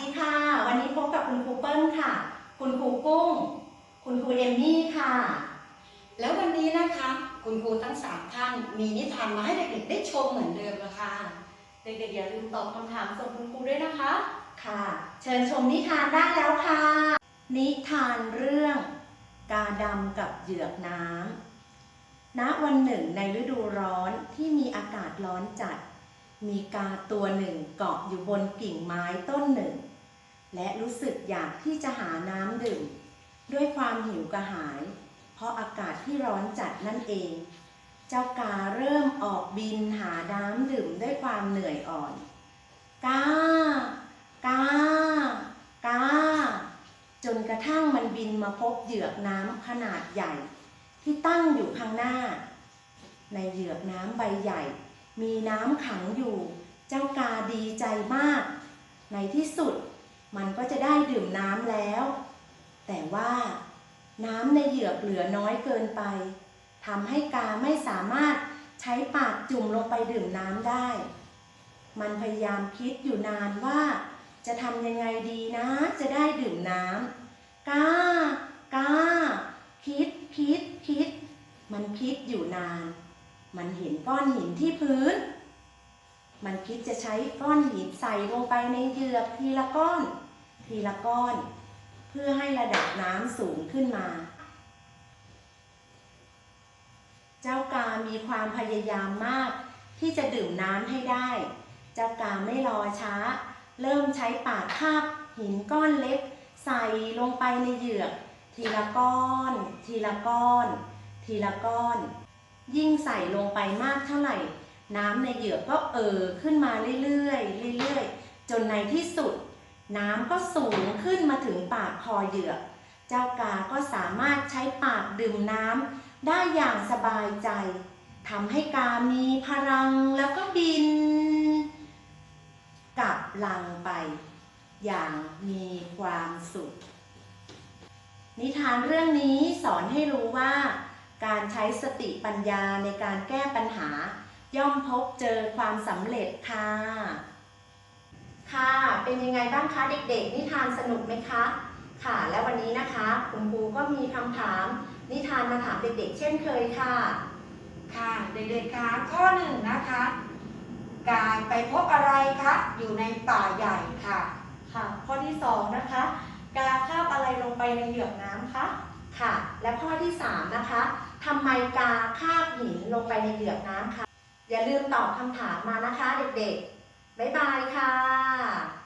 ดีค่ะ วันนี้พบกับคุณครูเปิ้ลค่ะ คุณครูกุ้ง คุณครูเอมมี่ค่ะ แล้ววันนี้นะคะ คุณครูทั้งสามท่านมีนิทานมาให้เด็กๆได้ชมเหมือนเดิมนะคะ เด็กๆอย่าลืมตอบคำถามส่งคุณครูด้วยนะคะ ค่ะ เชิญชมนิทานได้แล้วค่ะ นิทานเรื่อง กาดำกับเหยือกน้ำณวันหนึ่งในฤดูร้อนที่มีอากาศร้อนจัดมีกาตัวหนึ่งเกาะอยู่บนกิ่งไม้ต้นหนึ่ง และรู้สึกอยากที่จะหาน้ำดื่ม ด้วยความหิวกระหาย เพราะอากาศที่ร้อนจัดนั่นเอง เจ้ากาเริ่มออกบินหาน้ำดื่มด้วยความเหนื่อยอ่อน กา กา กา จนกระทั่งมันบินมาพบเหยือกน้ำขนาดใหญ่ ที่ตั้งอยู่ข้างหน้า ในเหยือกน้ำใบใหญ่ มีน้ำขังอยู่ เจ้ากาดีใจมาก ในที่สุด มันก็จะได้ดื่มน้ำแล้ว แต่ว่าน้ำในเหยือกเหลือน้อยเกินไปทำให้กาไม่สามารถใช้ปากจุ่มลงไปดื่มน้ำได้ มันพยายามคิดอยู่นานว่า จะทำยังไงดีนะ จะได้ดื่มน้ำกากาคิดคิดคิด มันคิดอยู่นาน มันเห็นก้อนหินที่พื้น มันคิดจะใช้ก้อนหินใส่ลงไปในเหยือกทีละก้อน ทีละก้อน เพื่อให้ระดับน้ำสูงขึ้นมา เจ้ากามีความพยายามมากที่จะดื่มน้ำให้ได้ เจ้ากาไม่รอช้า เริ่มใช้ปากคาบหินก้อนเล็ก ใส่ลงไปในเหยือก ทีละก้อน ทีละก้อน ทีละก้อน ยิ่งใส่ลงไปมากเท่าไหร่ น้ำในเหยือกก็เอ่อขึ้นมาเรื่อยๆเรื่อยๆ จนในที่สุด น้ำก็สูงขึ้นมาถึงปากคอเหยือก เจ้ากาก็สามารถใช้ปากดื่มน้ำได้อย่างสบายใจทำให้กามีพลังแล้วก็บิน กลับลังไป อย่างมีความสุข นิทานเรื่องนี้สอนให้รู้ว่า การใช้สติปัญญาในการแก้ปัญหา ย่อมพบเจอความสำเร็จค่ะ ค่ะ เป็นยังไงบ้างคะเด็กๆ นิทานสนุกไหมคะ ค่ะ และวันนี้นะคะคุณครูก็มีคำถาม นิทานมาถามเด็กๆ เช่นเคยค่ะ ค่ะเด็กๆคะข้อหนึ่งนะคะ การไปพบอะไรคะอยู่ในป่าใหญ่ค่ะ ค่ะ ข้อที่สองนะคะ กาคาบอะไรลงไปในเหยือกน้ำคะค่ะ และข้อที่3นะคะทำไมกาคาบหินลงไปในเหยือกน้ำคะ อย่าลืมตอบคำถามมานะคะเด็กๆ บ๊ายบายค่ะ